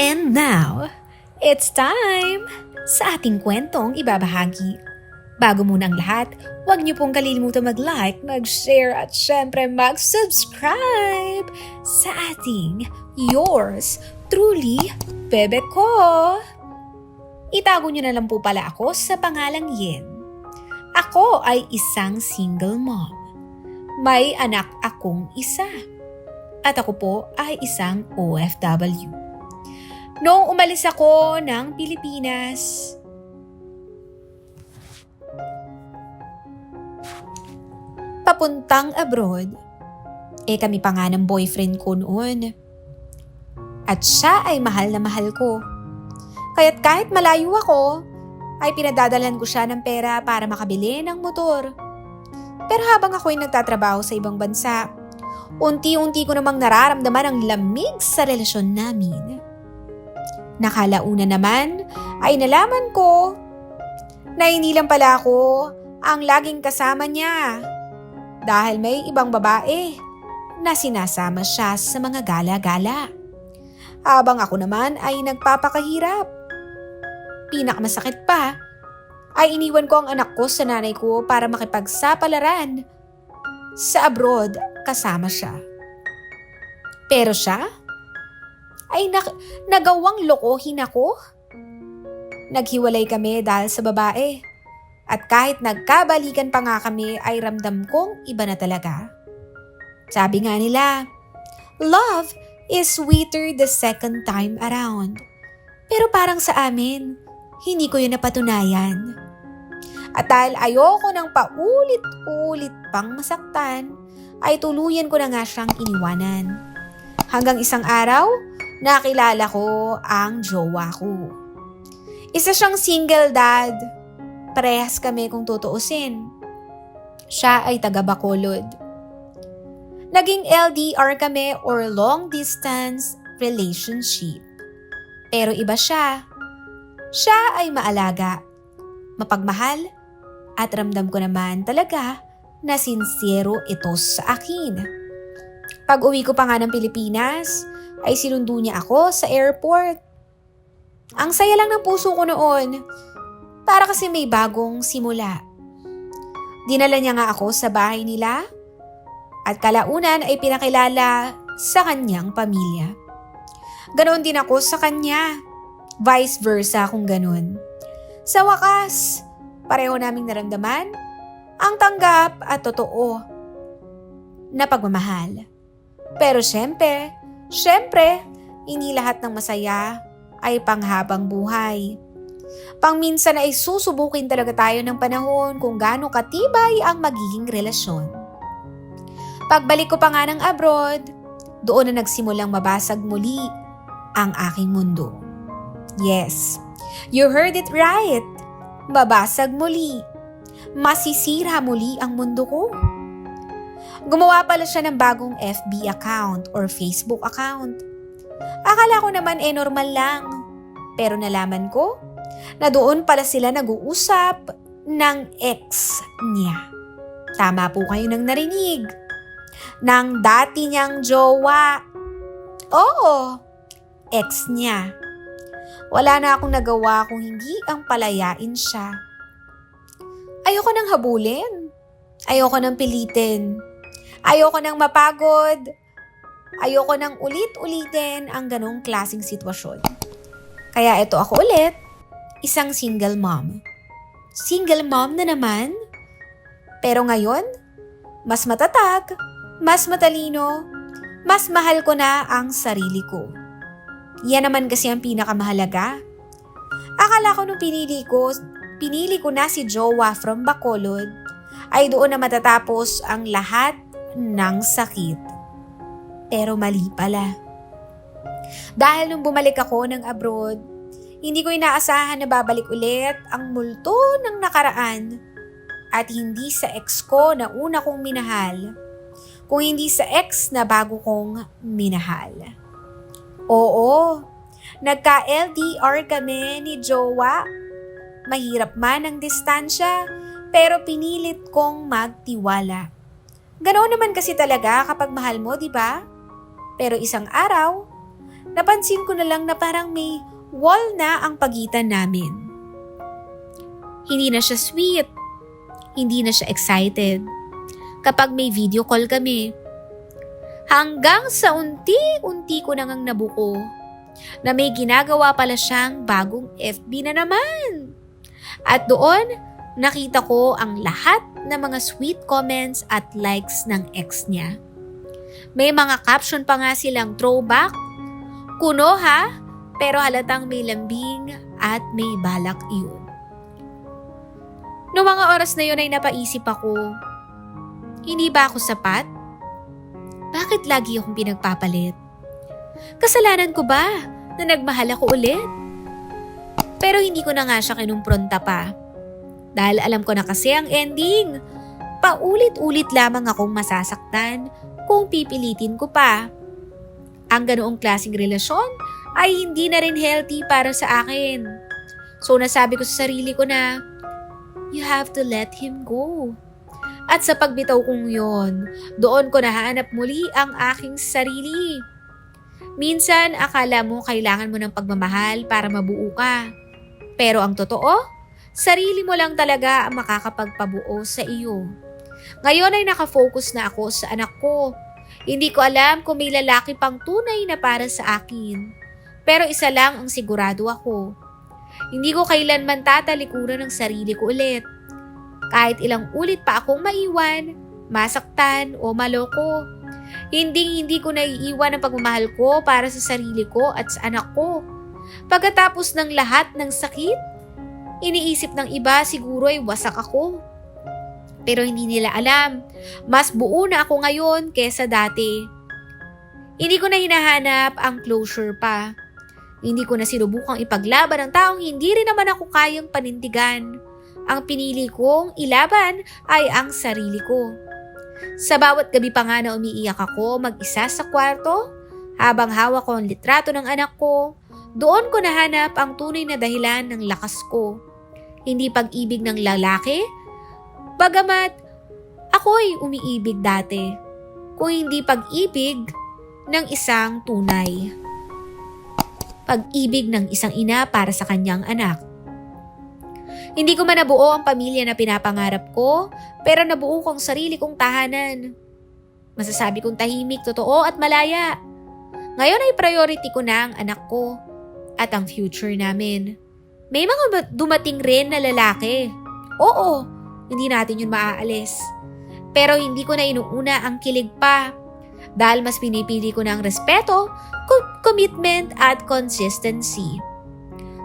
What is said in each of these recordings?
And now, it's time sa ating kwentong ibabahagi. Bago munang lahat, huwag niyo pong kalimutan mag-like, mag-share at syempre mag-subscribe sa ating yours truly, bebe ko. Itago niyo na lang po pala ako sa pangalang Yen. Ako ay isang single mom. May anak akong isa. At ako po ay isang OFW. Noong umalis ako ng Pilipinas, papuntang abroad, eh kami pa nga ng boyfriend ko noon. At siya ay mahal na mahal ko. Kaya't kahit malayo ako, ay pinadadalan ko siya ng pera para makabili ng motor. Pero habang ako'y nagtatrabaho sa ibang bansa, unti-unti ko namang nararamdaman ang lamig sa relasyon namin. Nakalauna naman ay nalaman ko na hindi lang pala ako ang laging kasama niya dahil may ibang babae na sinasama siya sa mga gala-gala. Habang ako naman ay nagpapakahirap. Pinakamasakit pa ay iniwan ko ang anak ko sa nanay ko para makipagsapalaran sa abroad kasama siya. Pero siya ay nak- nagawang lokohin ako. Naghiwalay kami dahil sa babae. At kahit nagkabalikan pa nga kami ay ramdam kong iba na talaga. Sabi nga nila, love is sweeter the second time around. Pero parang sa amin, hindi ko yun napatunayan. At dahil ayoko ng paulit-ulit pang masaktan, ay tuluyan ko na nga siyang iniwanan. Hanggang isang araw, nakilala ko ang jowa ko. Isa siyang single dad. Parehas kami kung tutuusin. Siya ay taga Bacolod. Naging LDR kami or long distance relationship. Pero iba siya. Siya ay maalaga, mapagmahal, at ramdam ko naman talaga na sincero ito sa akin. Pag uwi ko pa nga ng Pilipinas, ay sinundo niya ako sa airport. Ang saya lang ng puso ko noon, para kasi may bagong simula. Dinala niya nga ako sa bahay nila at kalaunan ay pinakilala sa kanyang pamilya. Ganon din ako sa kanya, vice versa kung ganon. Sa wakas, pareho naming naramdaman ang tanggap at totoo na pagmamahal. Pero syempre, syempre, hindi lahat ng masaya ay panghabang buhay. Pangminsan ay susubukin talaga tayo ng panahon kung gaano katibay ang magiging relasyon. Pagbalik ko pa nga ng abroad, doon na nagsimulang mabasag muli ang aking mundo. Yes, you heard it right. Babasag muli. Masisira muli ang mundo ko. Gumawa pala siya ng bagong FB account or Facebook account. Akala ko naman eh normal lang. Pero nalaman ko na doon pala sila nag-uusap ng ex niya. Tama po kayo nang narinig. Nang dati niyang jowa. Oo, ex niya. Wala na akong nagawa kung hindi ang palayain siya. Ayoko nang habulin. Ayoko nang pilitin. Ayoko nang mapagod. Ayoko nang ulit-ulitin ang ganong klasing sitwasyon. Kaya ito ako ulit, isang single mom. Single mom na naman? Pero ngayon, mas matatag, mas matalino, mas mahal ko na ang sarili ko. Yan naman kasi ang pinakamahalaga. Akala ko nung pinili ko, pinili ko na si Jowa from Bacolod, ay doon na matatapos ang lahat ng sakit. Pero mali pala. Dahil nung bumalik ako ng abroad, hindi ko inaasahan na babalik ulit ang multo ng nakaraan at hindi sa ex ko na una kong minahal, kung hindi sa ex na bago kong minahal. Oo, nagka-LDR kami ni Jowa. Mahirap man ang distansya, pero pinilit kong magtiwala. Ganoon naman kasi talaga kapag mahal mo, di ba? Pero isang araw, napansin ko na lang na parang may wall na ang pagitan namin. Hindi na siya sweet. Hindi na siya excited. Kapag may video call kami. Hanggang sa unti-unti ko nang nabuko na may ginagawa pala siyang bagong FB na naman. At doon, nakita ko ang lahat ng mga sweet comments at likes ng ex niya. May mga caption pa nga silang throwback, kuno ha, pero halatang may lambing at may balak iyon. Noong mga oras na yun ay napaisip ako, hindi ba ako sapat? Bakit lagi akong pinagpapalit? Kasalanan ko ba na nagmahal ako ulit? Pero hindi ko na nga siya kinumpronta pa. Dahil alam ko na kasi ang ending. Paulit-ulit lamang akong masasaktan kung pipilitin ko pa. Ang ganoong klaseng relasyon ay hindi na rin healthy para sa akin. So nasabi ko sa sarili ko na, you have to let him go. At sa pagbitaw kong yon, doon ko nahanap muli ang aking sarili. Minsan, akala mo kailangan mo ng pagmamahal para mabuo ka. Pero ang totoo, sarili mo lang talaga ang makakapagpabuo sa iyo. Ngayon ay nakafocus na ako sa anak ko. Hindi ko alam kung may lalaki pang tunay na para sa akin. Pero isa lang ang sigurado ako. Hindi ko kailanman tatalikuran ng sarili ko ulit. Kahit ilang ulit pa akong maiwan, masaktan o maloko. Hindi hindi ko naiiwan ang pagmamahal ko para sa sarili ko at sa anak ko. Pagkatapos ng lahat ng sakit, iniisip ng iba siguro ay wasak ako. Pero hindi nila alam, mas buo na ako ngayon kesa dati. Hindi ko na hinahanap ang closure pa. Hindi ko na sinubukang ipaglaban ang taong hindi rin naman ako kayang panindigan. Ang pinili kong ilaban ay ang sarili ko. Sa bawat gabi pa nga na umiiyak ako mag-isa sa kwarto, habang hawak ko ang litrato ng anak ko, doon ko nahanap ang tunay na dahilan ng lakas ko. Hindi pag-ibig ng lalaki, bagamat ako'y umiibig dati, kung hindi pag-ibig ng isang tunay. Pag-ibig ng isang ina para sa kanyang anak. Hindi ko man nabuo ang pamilya na pinapangarap ko, pero nabuo kong sarili kong tahanan. Masasabi kong tahimik, totoo at malaya. Ngayon ay priority ko na ang anak ko at ang future namin. May mga dumating rin na lalaki. Oo, hindi natin yun maaalis. Pero hindi ko na inuuna ang kilig pa. Dahil mas pinipili ko ang respeto, commitment at consistency.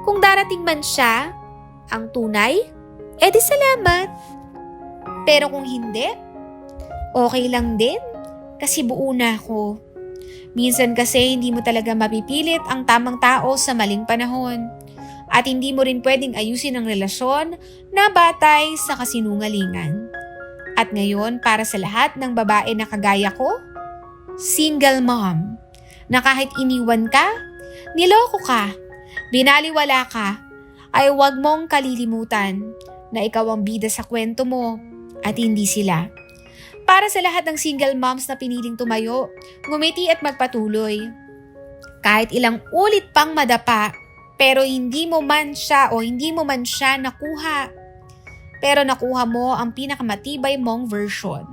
Kung darating man siya, ang tunay, edi salamat. Pero kung hindi, okay lang din kasi buo na ako. Minsan kasi hindi mo talaga mapipilit ang tamang tao sa maling panahon. At hindi mo rin pwedeng ayusin ang relasyon na batay sa kasinungalingan. At ngayon, para sa lahat ng babae na kagaya ko, single mom, na kahit iniwan ka, niloko ka, binaliwala ka, ay huwag mong kalilimutan na ikaw ang bida sa kwento mo at hindi sila. Para sa lahat ng single moms na piniling tumayo, ngumiti at magpatuloy. Kahit ilang ulit pang madapa, pero hindi mo man siya o hindi mo man siya nakuha. Pero nakuha mo ang pinakamatibay mong version.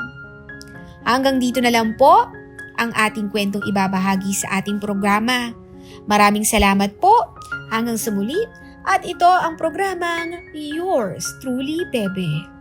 Hanggang dito na lang po ang ating kwentong ibabahagi sa ating programa. Maraming salamat po. Hanggang sa muli. At ito ang programang Yours Truly Bebe.